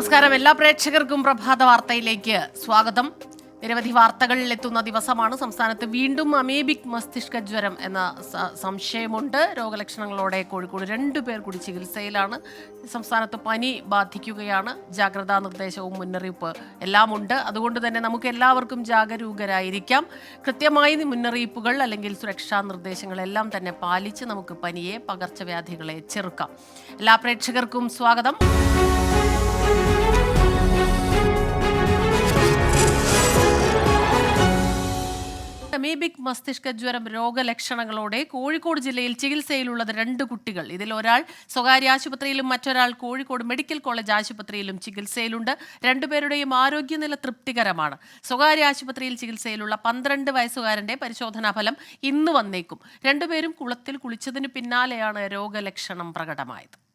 നമസ്കാരം. എല്ലാ പ്രേക്ഷകർക്കും പ്രഭാത വാർത്തയിലേക്ക് സ്വാഗതം. നിരവധി വാർത്തകളിൽ എത്തുന്ന ദിവസമാണ്. സംസ്ഥാനത്ത് വീണ്ടും അമേബിക് മസ്തിഷ്ക ജ്വരം എന്ന സംശയമുണ്ട്. രോഗലക്ഷണങ്ങളോടെ കോഴിക്കോട് രണ്ടു പേർ കൂടി ചികിത്സയിലാണ്. സംസ്ഥാനത്ത് പനി ബാധിക്കുകയാണ്. ജാഗ്രതാ നിർദ്ദേശവും മുന്നറിയിപ്പ് എല്ലാം ഉണ്ട്. അതുകൊണ്ട് തന്നെ നമുക്ക് എല്ലാവർക്കും ജാഗരൂകരായിരിക്കാം. കൃത്യമായി മുന്നറിയിപ്പുകൾ അല്ലെങ്കിൽ സുരക്ഷാ നിർദ്ദേശങ്ങളെല്ലാം തന്നെ പാലിച്ച് നമുക്ക് പനിയെ പകർച്ചവ്യാധികളെ ചെറുക്കാം. എല്ലാ പ്രേക്ഷകർക്കും സ്വാഗതം. അമീബിക് മസ്തിഷ്ക ജ്വരം രോഗലക്ഷണങ്ങളോടെ കോഴിക്കോട് ജില്ലയിൽ ചികിത്സയിലുള്ളത് രണ്ട് കുട്ടികൾ. ഇതിൽ ഒരാൾ സ്വകാര്യ ആശുപത്രിയിലും മറ്റൊരാൾ കോഴിക്കോട് മെഡിക്കൽ കോളേജ് ആശുപത്രിയിലും ചികിത്സയിലുണ്ട്. രണ്ടുപേരുടെയും ആരോഗ്യനില തൃപ്തികരമാണ്. സ്വകാര്യ ആശുപത്രിയിൽ ചികിത്സയിലുള്ള പന്ത്രണ്ട് വയസ്സുകാരന്റെ പരിശോധനാ ഫലം ഇന്ന് വന്നേക്കും. രണ്ടുപേരും കുളത്തിൽ കുളിച്ചതിന് പിന്നാലെയാണ് രോഗലക്ഷണം പ്രകടമായത്.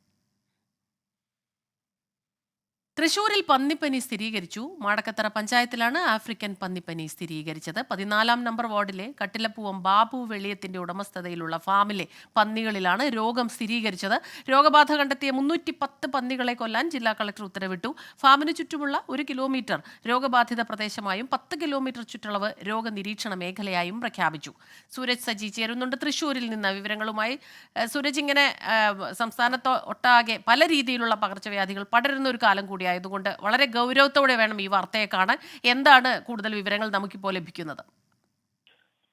തൃശൂരിൽ പന്നിപ്പനി സ്ഥിരീകരിച്ചു. മാടക്കത്തറ പഞ്ചായത്തിലാണ് ആഫ്രിക്കൻ പന്നിപ്പനി സ്ഥിരീകരിച്ചത്. പതിനാലാം നമ്പർ വാർഡിലെ കട്ടിലപ്പൂവം ബാബു വെളിയത്തിന്റെ ഉടമസ്ഥതയിലുള്ള ഫാമിലെ പന്നികളിലാണ് രോഗം സ്ഥിരീകരിച്ചത്. രോഗബാധ കണ്ടെത്തിയ മുന്നൂറ്റി പത്ത് പന്നികളെ കൊല്ലാൻ ജില്ലാ കളക്ടർ ഉത്തരവിട്ടു. ഫാമിന് ചുറ്റുമുള്ള ഒരു കിലോമീറ്റർ രോഗബാധിത പ്രദേശമായും പത്ത് കിലോമീറ്റർ ചുറ്റളവ് രോഗനിരീക്ഷണ മേഖലയായും പ്രഖ്യാപിച്ചു. സൂരജ് സജി ചേരുന്നുണ്ട് തൃശൂരിൽ നിന്ന് വിവരങ്ങളുമായി. സൂരജ് ഇങ്ങനെ സംസ്ഥാനത്ത് ഒട്ടാകെ പല രീതിയിലുള്ള പകർച്ചവ്യാധികൾ പടരുന്ന ഒരു കാലം കൂടി ആയതുകൊണ്ട് വളരെ ഗൗരവത്തോടെ വേണം ഈ വാർത്തയെ കാണാൻ. എന്താണ് കൂടുതൽ വിവരങ്ങൾ നമുക്കിപ്പോൾ ലഭിക്കുന്നത്?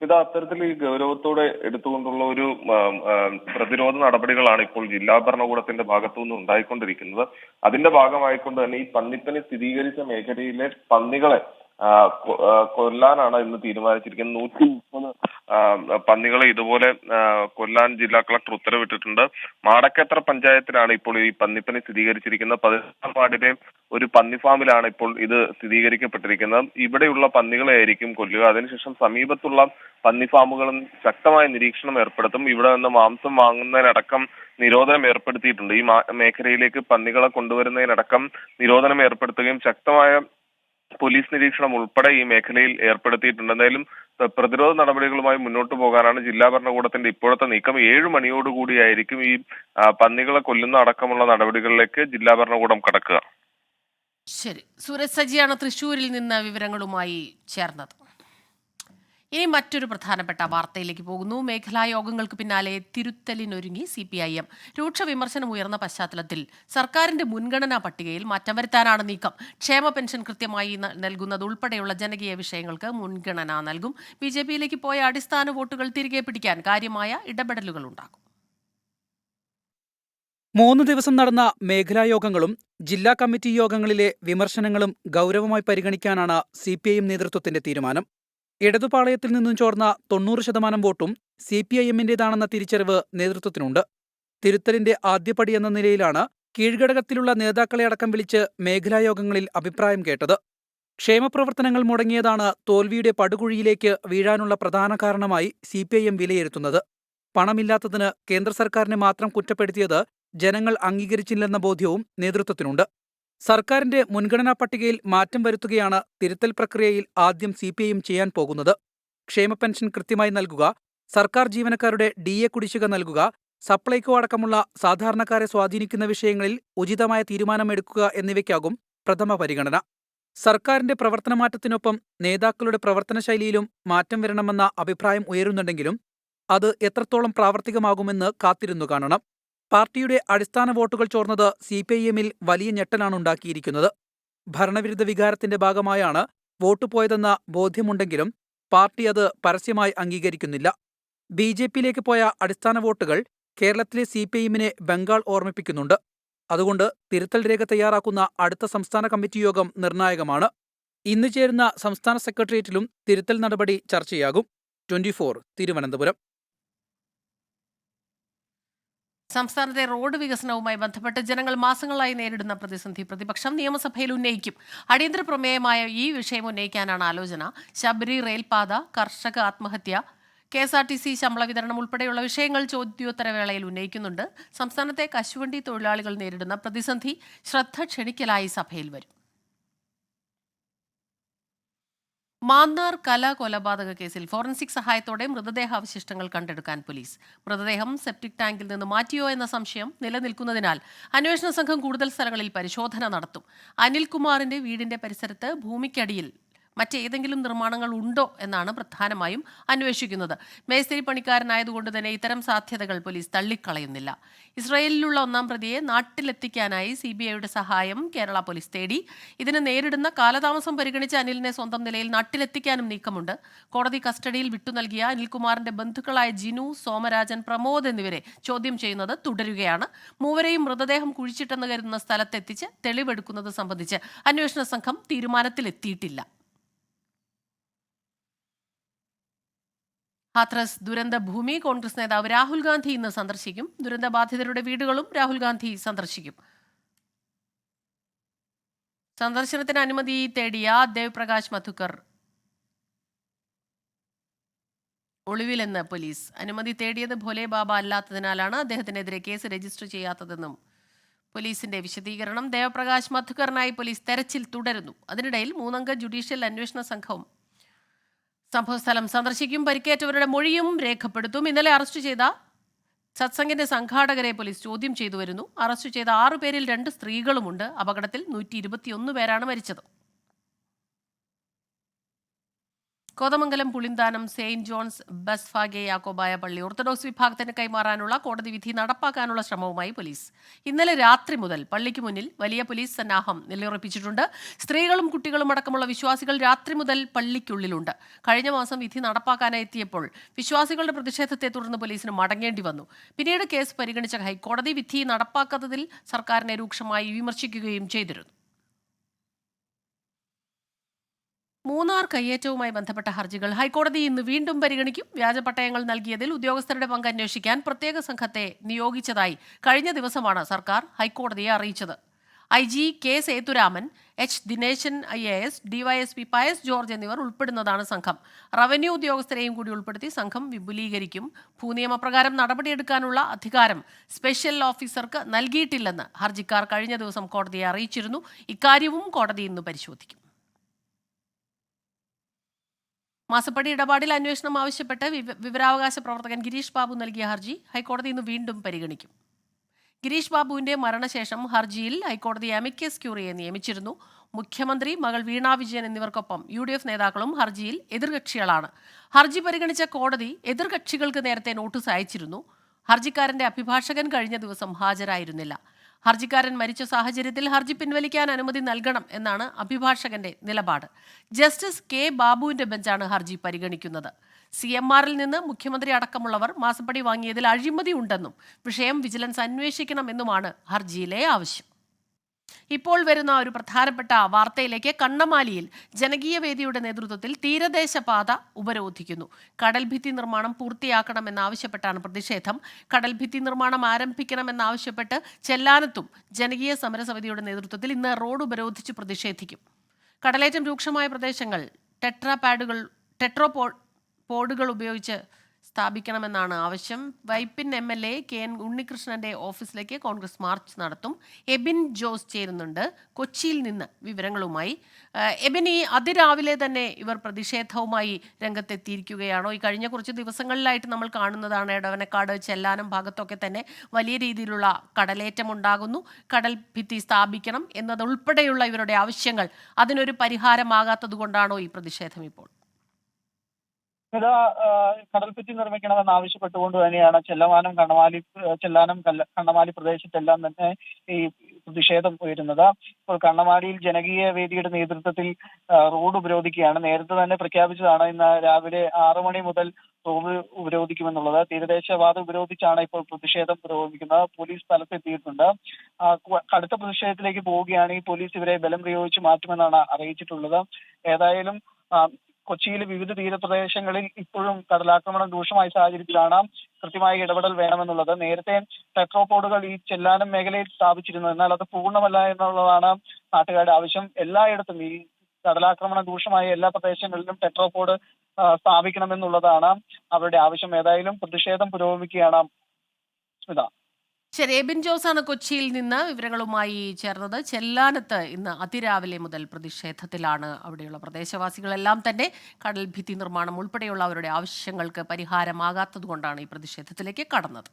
ഇത് അത്തരത്തിൽ ഈ ഗൗരവത്തോടെ എടുത്തുകൊണ്ടുള്ള ഒരു പ്രതിരോധ നടപടികളാണ് ഇപ്പോൾ ജില്ലാ ഭരണകൂടത്തിന്റെ ഭാഗത്തുനിന്ന് ഉണ്ടായിക്കൊണ്ടിരിക്കുന്നത്. അതിന്റെ ഭാഗമായിക്കൊണ്ട് തന്നെ ഈ പന്നിപ്പനി സ്ഥിരീകരിച്ച മേഖലയിലെ പന്നികളെ കൊല്ലാനാണ് ഇന്ന് തീരുമാനിച്ചിരിക്കുന്നത്. നൂറ്റി മുപ്പത് പന്നികളെ ഇതുപോലെ കൊല്ലാൻ ജില്ലാ കളക്ടർ ഉത്തരവിട്ടിട്ടുണ്ട്. മാടക്കത്ര പഞ്ചായത്തിലാണ് ഇപ്പോൾ ഈ പന്നിപ്പനി സ്ഥിരീകരിച്ചിരിക്കുന്നത്? പതിനെട്ടാം വാർഡിലെ ഒരു പന്നി ഫാമിലാണ് ഇപ്പോൾ ഇത് സ്ഥിരീകരിക്കപ്പെട്ടിരിക്കുന്നത്. ഇവിടെയുള്ള പന്നികളെ ആയിരിക്കും കൊല്ലുക. അതിനുശേഷം സമീപത്തുള്ള പന്നി ഫാമുകളും ശക്തമായ നിരീക്ഷണം ഏർപ്പെടുത്തും. ഇവിടെ നിന്ന് മാംസം വാങ്ങുന്നതിനടക്കം നിരോധനം ഏർപ്പെടുത്തിയിട്ടുണ്ട്. ഈ മേഖലയിലേക്ക് പന്നികളെ കൊണ്ടുവരുന്നതിനടക്കം നിരോധനം ഏർപ്പെടുത്തുകയും ശക്തമായ പോലീസ് നിരീക്ഷണം ഉൾപ്പെടെ ഈ മേഖലയിൽ ഏർപ്പെടുത്തിയിട്ടുണ്ട് എന്തായാലും പ്രതിരോധ നടപടികളുമായി മുന്നോട്ട് പോകാനാണ് ജില്ലാ ഭരണകൂടത്തിന്റെ ഇപ്പോഴത്തെ നീക്കം. ഏഴ് മണിയോടുകൂടിയായിരിക്കും ഈ പന്നികളെ കൊല്ലുന്ന അടക്കമുള്ള നടപടികളിലേക്ക് ജില്ലാ ഭരണകൂടം കടക്കുക. ശരി. സൂരജ് സജിയാണ് തൃശൂരിൽ നിന്ന് വിവരങ്ങളുമായി ചേർന്നത്. ഇനി മറ്റൊരു പ്രധാനപ്പെട്ട വാർത്തയിലേക്ക് പോകുന്നു. മേഖലാ യോഗങ്ങൾക്ക് പിന്നാലെ തിരുത്തലിനൊരുങ്ങി സി പി ഐ എം. രൂക്ഷ വിമർശനം ഉയർന്ന പശ്ചാത്തലത്തിൽ സർക്കാരിന്റെ മുൻഗണനാ പട്ടികയിൽ മാറ്റം വരുത്താനാണ് നീക്കം. ക്ഷേമ പെൻഷൻ കൃത്യമായി നൽകുന്നത് ഉൾപ്പെടെയുള്ള ജനകീയ വിഷയങ്ങൾക്ക് മുൻഗണന നൽകും. ബി ജെ പിയിലേക്ക് പോയ അടിസ്ഥാന വോട്ടുകൾ തിരികെ പിടിക്കാൻ കാര്യമായ ഇടപെടലുകൾ ഉണ്ടാകും. മൂന്ന് ദിവസം നടന്ന മേഖലാ യോഗങ്ങളും ജില്ലാ കമ്മിറ്റി യോഗങ്ങളിലെ വിമർശനങ്ങളും ഗൗരവമായി പരിഗണിക്കാനാണ് സി പി ഐ എം നേതൃത്വത്തിന്റെ തീരുമാനം. ഇടതുപാളയത്തിൽ നിന്നും ചോർന്ന തൊണ്ണൂറ് ശതമാനം വോട്ടും സി പി ഐ എമ്മിന്റേതാണെന്ന തിരിച്ചറിവ് നേതൃത്വത്തിനുണ്ട്. തിരുത്തലിന്റെ ആദ്യപടി എന്ന നിലയിലാണ് കീഴ്ഘടകത്തിലുള്ള നേതാക്കളെ അടക്കം വിളിച്ച് മേഖലാ യോഗങ്ങളിൽ അഭിപ്രായം കേട്ടത്. ക്ഷേമപ്രവർത്തനങ്ങൾ മുടങ്ങിയതാണ് തോൽവിയുടെ പടുകുഴിയിലേക്ക് വീഴാനുള്ള പ്രധാന കാരണമായി സി പി ഐ എം വിലയിരുത്തുന്നത്. പണമില്ലാത്തതിന് കേന്ദ്ര സർക്കാരിനെ മാത്രം കുറ്റപ്പെടുത്തിയത് ജനങ്ങൾ അംഗീകരിച്ചില്ലെന്ന ബോധ്യവും നേതൃത്വത്തിനുണ്ട്. സർക്കാരിന്റെ മുൻഗണനാ പട്ടികയിൽ മാറ്റം വരുത്തുകയാണ് തിരുത്തൽ പ്രക്രിയയിൽ ആദ്യം സി ചെയ്യാൻ പോകുന്നത്. ക്ഷേമ പെൻഷൻ കൃത്യമായി നൽകുക സർക്കാർ ജീവനക്കാരുടെ ഡി എ കുടിശ്ശിക നൽകുക സപ്ലൈകോ അടക്കമുള്ള സാധാരണക്കാരെ സ്വാധീനിക്കുന്ന വിഷയങ്ങളിൽ ഉചിതമായ തീരുമാനമെടുക്കുക എന്നിവയ്ക്കാകും പ്രഥമ പരിഗണന. സർക്കാരിന്റെ പ്രവർത്തനമാറ്റത്തിനൊപ്പം നേതാക്കളുടെ പ്രവർത്തന ശൈലിയിലും മാറ്റം വരണമെന്ന അഭിപ്രായം ഉയരുന്നുണ്ടെങ്കിലും അത് എത്രത്തോളം പ്രാവർത്തികമാകുമെന്ന് കാത്തിരുന്നു കാണണം. പാർട്ടിയുടെ അടിസ്ഥാന വോട്ടുകൾ ചോർന്നത് സി പി ഐ എമ്മിൽ വലിയ ഞെട്ടലാണ് ഉണ്ടാക്കിയിരിക്കുന്നത്. ഭരണവിരുദ്ധ വികാരത്തിന്റെ ഭാഗമായാണ് വോട്ട് പോയതെന്ന ബോധ്യമുണ്ടെങ്കിലും പാർട്ടി അത് പരസ്യമായി അംഗീകരിക്കുന്നില്ല. ബി ജെ പിയിലേക്ക് പോയ അടിസ്ഥാന വോട്ടുകൾ കേരളത്തിലെ സി പി ബംഗാൾ ഓർമ്മിപ്പിക്കുന്നുണ്ട്. അതുകൊണ്ട് തിരുത്തൽ രേഖ തയ്യാറാക്കുന്ന അടുത്ത സംസ്ഥാന കമ്മിറ്റി യോഗം നിർണായകമാണ്. ഇന്ന് ചേരുന്ന സംസ്ഥാന സെക്രട്ടേറിയറ്റിലും തിരുത്തൽ നടപടി ചർച്ചയാകും. ട്വന്റി തിരുവനന്തപുരം. സംസ്ഥാനത്തെ റോഡ് വികസനവുമായി ബന്ധപ്പെട്ട് ജനങ്ങൾ മാസങ്ങളായി നേരിടുന്ന പ്രതിസന്ധി പ്രതിപക്ഷം നിയമസഭയിൽ ഉന്നയിക്കും. അടിയന്തര പ്രമേയമായ ഈ വിഷയം ഉന്നയിക്കാനാണ് ആലോചന. ശബരി റെയിൽപാത കർഷക ആത്മഹത്യ K S R T C ശമ്പള വിതരണം ഉൾപ്പെടെയുള്ള വിഷയങ്ങൾ ചോദ്യോത്തരവേളയിൽ ഉന്നയിക്കുന്നുണ്ട്. സംസ്ഥാനത്തെ കശുവണ്ടി തൊഴിലാളികൾ നേരിടുന്ന പ്രതിസന്ധി ശ്രദ്ധ ക്ഷണിക്കലായി സഭയിൽ വരും. മാന്നാർ കലാകൊലപാതക കേസിൽ ഫോറൻസിക് സഹായത്തോടെ മൃതദേഹാവശിഷ്ടങ്ങൾ കണ്ടെടുക്കാൻ പോലീസ്. മൃതദേഹം സെപ്റ്റിക് ടാങ്കിൽ നിന്ന് മാറ്റിയോ എന്ന സംശയം നിലനിൽക്കുന്നതിനാൽ അന്വേഷണ സംഘം കൂടുതൽ സ്ഥലങ്ങളിൽ പരിശോധന നടത്തും. അനിൽകുമാറിന്റെ വീടിന്റെ പരിസരത്ത് ഭൂമിക്കടിയിൽ മറ്റേതെങ്കിലും നിർമ്മാണങ്ങൾ ഉണ്ടോ എന്നാണ് പ്രധാനമായും അന്വേഷിക്കുന്നത്. മേസ്തിരി പണിക്കാരനായതുകൊണ്ട് തന്നെ ഇത്തരം സാധ്യതകൾ പോലീസ് തള്ളിക്കളയുന്നില്ല. ഇസ്രയേലിലുള്ള ഒന്നാം പ്രതിയെ നാട്ടിലെത്തിക്കാനായി സി ബി ഐയുടെ സഹായം കേരള പോലീസ് തേടി. ഇതിന് നേരിടുന്ന കാലതാമസം പരിഗണിച്ച് അനിലിനെ സ്വന്തം നിലയിൽ നാട്ടിലെത്തിക്കാനും നീക്കമുണ്ട്. കോടതി കസ്റ്റഡിയിൽ വിട്ടു നൽകിയ അനിൽകുമാറിന്റെ ബന്ധുക്കളായ ജിനു സോമരാജൻ പ്രമോദ് എന്നിവരെ ചോദ്യം ചെയ്യുന്നത് തുടരുകയാണ്. മൂവരെയും മൃതദേഹം കുഴിച്ചിട്ടെന്ന് കരുതുന്ന സ്ഥലത്തെത്തിച്ച് തെളിവെടുക്കുന്നത് സംബന്ധിച്ച് അന്വേഷണ സംഘം തീരുമാനത്തിലെത്തിയിട്ടില്ല. ഹാത്രസ് ദുരന്ത ഭൂമി കോൺഗ്രസ് നേതാവ് രാഹുൽ ഗാന്ധി ഇന്ന് സന്ദർശിക്കും. ദുരന്ത ബാധിതരുടെ വീടുകളും രാഹുൽ ഗാന്ധി സന്ദർശിക്കും. സന്ദർശനത്തിന് അനുമതി തേടിയ ദേവ് പ്രകാശ് മധുക്കർ. ഒളിവിലെന്ന് പോലീസ്. അനുമതി തേടിയത് ഭോലെ ബാബ അല്ലാത്തതിനാലാണ് അദ്ദേഹത്തിനെതിരെ കേസ് രജിസ്റ്റർ ചെയ്യാത്തതെന്നും പോലീസിന്റെ വിശദീകരണം. ദേവപ്രകാശ് മധുക്കറിനായി പോലീസ് തെരച്ചിൽ തുടരുന്നു. അതിനിടയിൽ മൂന്നംഗ ജുഡീഷ്യൽ അന്വേഷണ സംഘവും സംഭവസ്ഥലം സന്ദർശിക്കും പരിക്കേറ്റവരുടെ മൊഴിയും രേഖപ്പെടുത്തും. ഇന്നലെ അറസ്റ്റ് ചെയ്ത സത്സംഗിന്റെ സംഘാടകരെ പോലീസ് ചോദ്യം ചെയ്തു വരുന്നു. അറസ്റ്റ് ചെയ്ത ആറു പേരിൽ രണ്ട് സ്ത്രീകളുമുണ്ട്. അപകടത്തിൽ നൂറ്റി ഇരുപത്തിയൊന്ന് പേരാണ് മരിച്ചത്. കോതമംഗലം പുളിന്താനം സെയിന്റ് ജോൺസ് ബസ്ഫാഗെ യാക്കോബായ പള്ളി ഓർത്തഡോക്സ് വിഭാഗത്തിന് കൈമാറാനുള്ള കോടതി വിധി നടപ്പാക്കാനുള്ള ശ്രമവുമായി പോലീസ്. ഇന്നലെ രാത്രി മുതൽ പള്ളിക്ക് മുന്നിൽ വലിയ പോലീസ് സന്നാഹം നിലയുറപ്പിച്ചിട്ടുണ്ട്. സ്ത്രീകളും കുട്ടികളും അടക്കമുള്ള വിശ്വാസികൾ രാത്രി മുതൽ പള്ളിക്കുള്ളിലുണ്ട്. കഴിഞ്ഞ മാസം വിധി നടപ്പാക്കാനായി എത്തിയപ്പോൾ വിശ്വാസികളുടെ പ്രതിഷേധത്തെ തുടർന്ന് പോലീസിന് മടങ്ങേണ്ടി വന്നു. പിന്നീട് കേസ് പരിഗണിച്ച ഹൈക്കോടതി വിധി നടപ്പാക്കാത്തതിൽ സർക്കാരിനെ രൂക്ഷമായി വിമർശിക്കുകയും ചെയ്തിരുന്നു. മൂന്നാർ കയ്യേറ്റവുമായി ബന്ധപ്പെട്ട ഹർജികൾ ഹൈക്കോടതി ഇന്ന് വീണ്ടും പരിഗണിക്കും. വ്യാജപട്ടയങ്ങൾ നൽകിയതിൽ ഉദ്യോഗസ്ഥരുടെ പങ്ക് അന്വേഷിക്കാൻ പ്രത്യേക സംഘത്തെ നിയോഗിച്ചതായി കഴിഞ്ഞ ദിവസമാണ് സർക്കാർ ഹൈക്കോടതിയെ അറിയിച്ചത്. I G K Sethuraman H Dineshan I A S DYSP Pius George എന്നിവർ ഉൾപ്പെടുന്നതാണ് സംഘം. റവന്യൂ ഉദ്യോഗസ്ഥരെയും കൂടി ഉൾപ്പെടുത്തി സംഘം വിപുലീകരിക്കും. ഭൂനിയമപ്രകാരം നടപടിയെടുക്കാനുള്ള അധികാരം സ്പെഷ്യൽ ഓഫീസർക്ക് നൽകിയിട്ടില്ലെന്ന് ഹർജിക്കാർ കഴിഞ്ഞ ദിവസം കോടതിയെ അറിയിച്ചിരുന്നു. ഇക്കാര്യവും കോടതി ഇന്ന് പരിശോധിക്കും. മാസപ്പടി ഇടപാടിൽ അന്വേഷണം ആവശ്യപ്പെട്ട് വിവരാവകാശ പ്രവർത്തകൻ ഗിരീഷ് ബാബു നൽകിയ ഹർജി ഹൈക്കോടതി ഇന്ന് വീണ്ടും പരിഗണിക്കും. ഗിരീഷ് ബാബുവിന്റെ മരണശേഷം ഹർജിയിൽ ഹൈക്കോടതി അമിക്കസ് ക്യൂറിയെ നിയമിച്ചിരുന്നു. മുഖ്യമന്ത്രി മകൾ വീണ വിജയൻ എന്നിവർക്കൊപ്പം യു ഡി എഫ് നേതാക്കളും ഹർജിയിൽ എതിർകക്ഷികളാണ്. ഹർജി പരിഗണിച്ച കോടതി എതിർകക്ഷികൾക്ക് നേരത്തെ നോട്ടീസ് അയച്ചിരുന്നു. ഹർജിക്കാരന്റെ അഭിഭാഷകൻ കഴിഞ്ഞ ദിവസം ഹാജരായിരുന്നില്ല. ഹർജിക്കാരൻ മരിച്ച സാഹചര്യത്തിൽ ഹർജി പിൻവലിക്കാൻ അനുമതി നൽകണം എന്നാണ് അഭിഭാഷകന്റെ നിലപാട്. ജസ്റ്റിസ് കെ ബാബുവിന്റെ ബെഞ്ചാണ് ഹർജി പരിഗണിക്കുന്നത്. സി എം ആറിൽ നിന്ന് മുഖ്യമന്ത്രി അടക്കമുള്ളവർ മാസപ്പടി വാങ്ങിയതിൽ അഴിമതി ഉണ്ടെന്നും വിഷയം വിജിലൻസ് അന്വേഷിക്കണമെന്നുമാണ് ഹർജിയിലെ ആവശ്യം. ഇപ്പോൾ വരുന്ന ഒരു പ്രധാനപ്പെട്ട വാർത്തയിലേക്ക് കണ്ണമാലിയിൽ ജനകീയ വേദിയുടെ നേതൃത്വത്തിൽ തീരദേശ പാത ഉപരോധിക്കുന്നു കടൽഭിത്തി നിർമ്മാണം പൂർത്തിയാക്കണമെന്നാവശ്യപ്പെട്ടാണ് പ്രതിഷേധം. കടൽഭിത്തി നിർമ്മാണം ആരംഭിക്കണമെന്നാവശ്യപ്പെട്ട് ചെല്ലാനത്തും ജനകീയ സമരസമിതിയുടെ നേതൃത്വത്തിൽ ഇന്ന് റോഡ് ഉപരോധിച്ച് പ്രതിഷേധിക്കും. കടലേറ്റം രൂക്ഷമായ പ്രദേശങ്ങൾ ടെട്രാ പാഡുകൾ ടെട്രോ പോഡുകൾ ഉപയോഗിച്ച് സ്ഥാപിക്കണമെന്നാണ് ആവശ്യം. Vypin M L A K N ഉണ്ണികൃഷ്ണന്റെ ഓഫീസിലേക്ക് കോൺഗ്രസ് മാർച്ച് നടത്തും. എബിൻ ജോസ് ചേരുന്നുണ്ട് കൊച്ചിയിൽ നിന്ന് വിവരങ്ങളുമായി. എബിൻ ഈ അതിരാവിലെ തന്നെ ഇവർ പ്രതിഷേധവുമായി രംഗത്തെത്തിയിരിക്കുകയാണോ? ഈ കഴിഞ്ഞ കുറച്ച് ദിവസങ്ങളിലായിട്ട് നമ്മൾ കാണുന്നതാണ് ഇടവനക്കാട് ചെല്ലാനം ഭാഗത്തൊക്കെ തന്നെ വലിയ രീതിയിലുള്ള കടലേറ്റം ഉണ്ടാകുന്നു. കടൽ ഭിത്തി സ്ഥാപിക്കണം എന്നതുൾപ്പെടെയുള്ള ഇവരുടെ ആവശ്യങ്ങൾ അതിനൊരു പരിഹാരമാകാത്തത് കൊണ്ടാണോ ഈ പ്രതിഷേധം ഇപ്പോൾ? ഇത് കടൽഭിത്തി നിർമ്മിക്കണമെന്ന് ആവശ്യപ്പെട്ടുകൊണ്ട് തന്നെയാണ് ചെല്ലമാനം കണ്ണമാലി ചെല്ലാനം കണ്ണമാലി പ്രദേശത്തെല്ലാം തന്നെ ഈ പ്രതിഷേധം ഉയരുന്നത്. ഇപ്പോൾ കണ്ണമാലിയിൽ ജനകീയ വേദിയുടെ നേതൃത്വത്തിൽ റോഡ് ഉപരോധിക്കുകയാണ്. നേരത്തെ തന്നെ പ്രഖ്യാപിച്ചതാണ് ഇന്ന് രാവിലെ ആറു മണി മുതൽ റോഡ് ഉപരോധിക്കുമെന്നുള്ളത്. തീരദേശവാദം ഉപരോധിച്ചാണ് ഇപ്പോൾ പ്രതിഷേധം പുരോഗമിക്കുന്നത്. പോലീസ് സ്ഥലത്തെത്തിയിട്ടുണ്ട്. കടുത്ത പ്രതിഷേധത്തിലേക്ക് പോവുകയാണെങ്കിൽ പോലീസ് ഇവരെ ബലം പ്രയോഗിച്ച് മാറ്റുമെന്നാണ് അറിയിച്ചിട്ടുള്ളത്. ഏതായാലും കൊച്ചിയിലെ വിവിധ തീരപ്രദേശങ്ങളിൽ ഇപ്പോഴും കടലാക്രമണം രൂക്ഷമായ സാഹചര്യത്തിലാണ് കൃത്യമായ ഇടപെടൽ വേണമെന്നുള്ളത്. നേരത്തെ ടെട്രോപോഡുകൾ ഈ ചെല്ലാനം മേഖലയിൽ സ്ഥാപിച്ചിരുന്നു. എന്നാൽ അത് പൂർണമല്ല എന്നുള്ളതാണ് നാട്ടുകാരുടെ ആവശ്യം. എല്ലായിടത്തും ഈ കടലാക്രമണം രൂക്ഷമായ എല്ലാ പ്രദേശങ്ങളിലും ടെട്രോപോഡ് സ്ഥാപിക്കണമെന്നുള്ളതാണ് അവരുടെ ആവശ്യം. ഏതായാലും പ്രതിഷേധം പുരോഗമിക്കുകയാണ് സ്മിത ശരി എബിൻ ജോസാണ് കൊച്ചിയിൽ നിന്ന് വിവരങ്ങളുമായി ചേർന്നത്. ചെല്ലാനത്ത് ഇന്ന് അതിരാവിലെ മുതൽ പ്രതിഷേധത്തിലാണ് അവിടെയുള്ള പ്രദേശവാസികളെല്ലാം തന്നെ. കടൽഭിത്തി നിർമ്മാണം ഉൾപ്പെടെയുള്ള അവരുടെ ആവശ്യങ്ങൾക്ക് പരിഹാരമാകാത്തതുകൊണ്ടാണ് ഈ പ്രതിഷേധത്തിലേക്ക് കടന്നത്.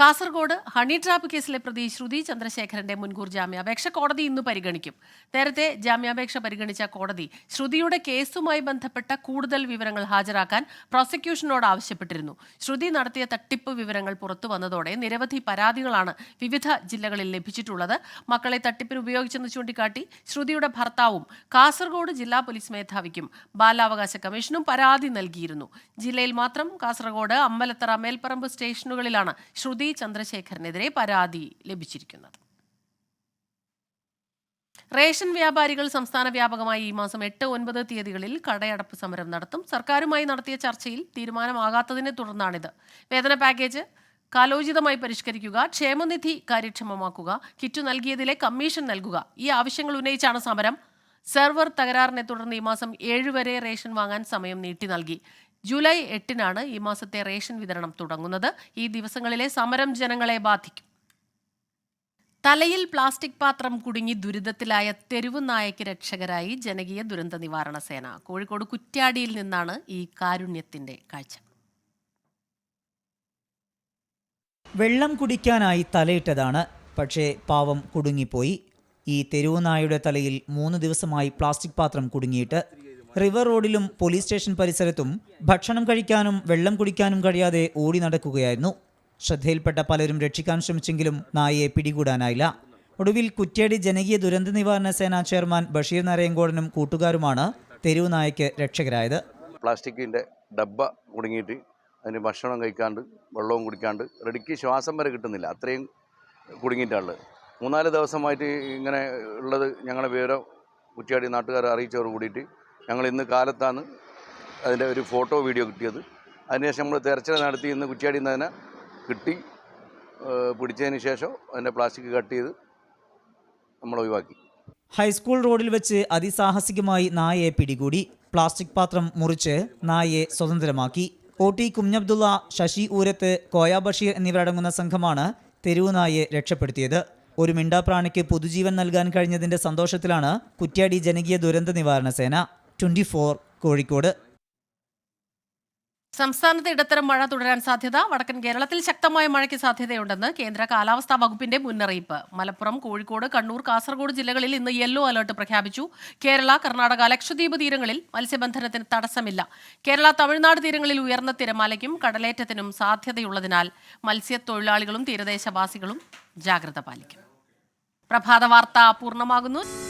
കാസർഗോഡ് ഹണി ട്രാപ്പ് കേസിലെ പ്രതി ശ്രുതി ചന്ദ്രശേഖരന്റെ മുൻകൂർ ജാമ്യാപേക്ഷ കോടതി ഇന്ന് പരിഗണിക്കും. നേരത്തെ ജാമ്യാപേക്ഷ പരിഗണിച്ച കോടതി ശ്രുതിയുടെ കേസുമായി ബന്ധപ്പെട്ട കൂടുതൽ വിവരങ്ങൾ ഹാജരാക്കാൻ പ്രോസിക്യൂഷനോട് ആവശ്യപ്പെട്ടിരുന്നു. ശ്രുതി നടത്തിയ തട്ടിപ്പ് വിവരങ്ങൾ പുറത്തു വന്നതോടെ നിരവധി പരാതികളാണ് വിവിധ ജില്ലകളിൽ ലഭിച്ചിട്ടുള്ളത്. മക്കളെ തട്ടിപ്പിന് ഉപയോഗിച്ചെന്ന് ചൂണ്ടിക്കാട്ടി ശ്രുതിയുടെ ഭർത്താവും കാസർഗോഡ് ജില്ലാ പോലീസ് മേധാവിക്കും ബാലാവകാശ കമ്മീഷനും പരാതി നൽകിയിരുന്നു. ജില്ലയിൽ മാത്രം കാസർഗോഡ് അമ്പലത്തറ മേൽപ്പറമ്പ് സ്റ്റേഷനുകളിലാണ് ശ്രുതി ചന്ദ്രശേഖരനെതിരെ പരാതി ലഭിച്ചിരിക്കുന്നത്. റേഷൻ വ്യാപാരികൾ സംസ്ഥാന വ്യാപകമായി ഈ മാസം എട്ട് ഒൻപത് തീയതികളിൽ കടയടപ്പ് സമരം നടത്തും. സർക്കാരുമായി നടത്തിയ ചർച്ചയിൽ തീരുമാനമാകാത്തതിനെ തുടർന്നാണിത്. വേതന പാക്കേജ് കാലോചിതമായി പരിഷ്കരിക്കുക ക്ഷേമനിധി കാര്യക്ഷമമാക്കുക കിറ്റ് നൽകിയതിലെ കമ്മീഷൻ നൽകുക ഈ ആവശ്യങ്ങൾ ഉന്നയിച്ചാണ് സമരം. സെർവർ തകരാറിനെ തുടർന്ന് ഈ മാസം ഏഴ് വരെ റേഷൻ വാങ്ങാൻ സമയം നീട്ടി നൽകി. ജൂലൈ എട്ടിനാണ് ഈ മാസത്തെ റേഷൻ വിതരണം തുടങ്ങുന്നത്. ഈ ദിവസങ്ങളിലെ സമരം ജനങ്ങളെ ബാധിക്കും. തലയിൽ പ്ലാസ്റ്റിക് പാത്രം കുടുങ്ങി ദുരിതത്തിലായ തെരുവു നായക്ക് രക്ഷകരായി ജനകീയ ദുരന്ത നിവാരണ സേന. കോഴിക്കോട് കുറ്റ്യാടിയിൽ നിന്നാണ് ഈ കാരുണ്യത്തിന്റെ കാഴ്ച. വെള്ളം കുടിക്കാനായി തലയിട്ടതാണ്. പക്ഷേ പാവം കുടുങ്ങിപ്പോയി. ഈ തെരുവുനായുടെ തലയിൽ മൂന്ന് ദിവസമായി പ്ലാസ്റ്റിക് പാത്രം കുടുങ്ങിയിട്ട് റിവർ റോഡിലും പോലീസ് സ്റ്റേഷൻ പരിസരത്തും ഭക്ഷണം കഴിക്കാനും വെള്ളം കുടിക്കാനും കഴിയാതെ ഓടി നടക്കുകയായിരുന്നു. ശ്രദ്ധയിൽപ്പെട്ട പലരും രക്ഷിക്കാൻ ശ്രമിച്ചെങ്കിലും നായയെ പിടികൂടാനായില്ല. ഒടുവിൽ കുറ്റ്യാടി ജനകീയ ദുരന്ത നിവാരണ സേന ചെയർമാൻ ബഷീർ നരയങ്കോടനും കൂട്ടുകാരുമാണ് തെരുവുനായയ്ക്ക് രക്ഷകരായത്. പ്ലാസ്റ്റിക്കിന്റെ ഡബ്ബ കുടുങ്ങിയിട്ട് അതിന് ഭക്ഷണം കഴിക്കാണ്ട് വെള്ളവും കുടിക്കാണ്ട് റെഡിക്ക് ശ്വാസം വരെ കിട്ടുന്നില്ല. അത്രയും കുടുങ്ങിയിട്ടുള്ളത് മൂന്നാൽ ദിവസമായിട്ട് ഇങ്ങനെ ഉള്ളത് ഞങ്ങളുടെ വിവരം കുറ്റ്യാടി നാട്ടുകാരെ അറിയിച്ചവർ കൂടിയിട്ട് ഞങ്ങൾ ഇന്ന് കാലത്താണ് അതിന്റെ ഒരു ഫോട്ടോ വീഡിയോ കിട്ടിയത്. അതിനുശേഷം നമ്മൾ തെരച്ചിൽ നടത്തി ഇന്ന് കുറ്റിയാടിയിൽ നിന്ന് കിട്ടി പിടിച്ചതിന് ശേഷം അതിന്റെ പ്ലാസ്റ്റിക് കട്ട് ചെയ്ത് നമ്മൾ ഒഴിവാക്കി. ഹൈസ്കൂൾ റോഡിൽ വെച്ച് അതിസാഹസികമായി നായയെ പിടികൂടി. പ്ലാസ്റ്റിക് പാത്രം മുറിച്ച് നായയെ സ്വതന്ത്രമാക്കി. ഒ ടി കുഞ്ഞബ്ദുള്ള ശശി ഊരത്ത് കോയാ ബഷീർ എന്നിവരടങ്ങുന്ന സംഘമാണ് തെരുവു നായയെ രക്ഷപ്പെടുത്തിയത്. ഒരു മിണ്ടാപ്രാണിക്ക് പുതുജീവൻ നൽകാൻ കഴിഞ്ഞതിന്റെ സന്തോഷത്തിലാണ് കുറ്റ്യാടി ജനകീയ ദുരന്ത നിവാരണ സേന. ട്വന്റി കോഴിക്കോട്. സംസ്ഥാനത്ത് ഇടത്തരം മഴ തുടരാൻ സാധ്യത വടക്കൻ കേരളത്തിൽ ശക്തമായ മഴയ്ക്ക് സാധ്യതയുണ്ടെന്ന് കേന്ദ്ര കാലാവസ്ഥാ വകുപ്പിന്റെ മുന്നറിയിപ്പ്. മലപ്പുറം കോഴിക്കോട് കണ്ണൂർ കാസർഗോഡ് ജില്ലകളിൽ ഇന്ന് യെല്ലോ അലർട്ട് പ്രഖ്യാപിച്ചു. കേരള കർണാടക ലക്ഷദ്വീപ് തീരങ്ങളിൽ മത്സ്യബന്ധനത്തിന് തടസ്സമില്ല. കേരള തമിഴ്നാട് തീരങ്ങളിൽ ഉയർന്ന തിരമാലയ്ക്കും കടലേറ്റത്തിനും സാധ്യതയുള്ളതിനാൽ മത്സ്യത്തൊഴിലാളികളും തീരദേശവാസികളും ജാഗ്രത പാലിക്കും. പ്രഭാത വാർത്ത പൂർണമാകുന്നു.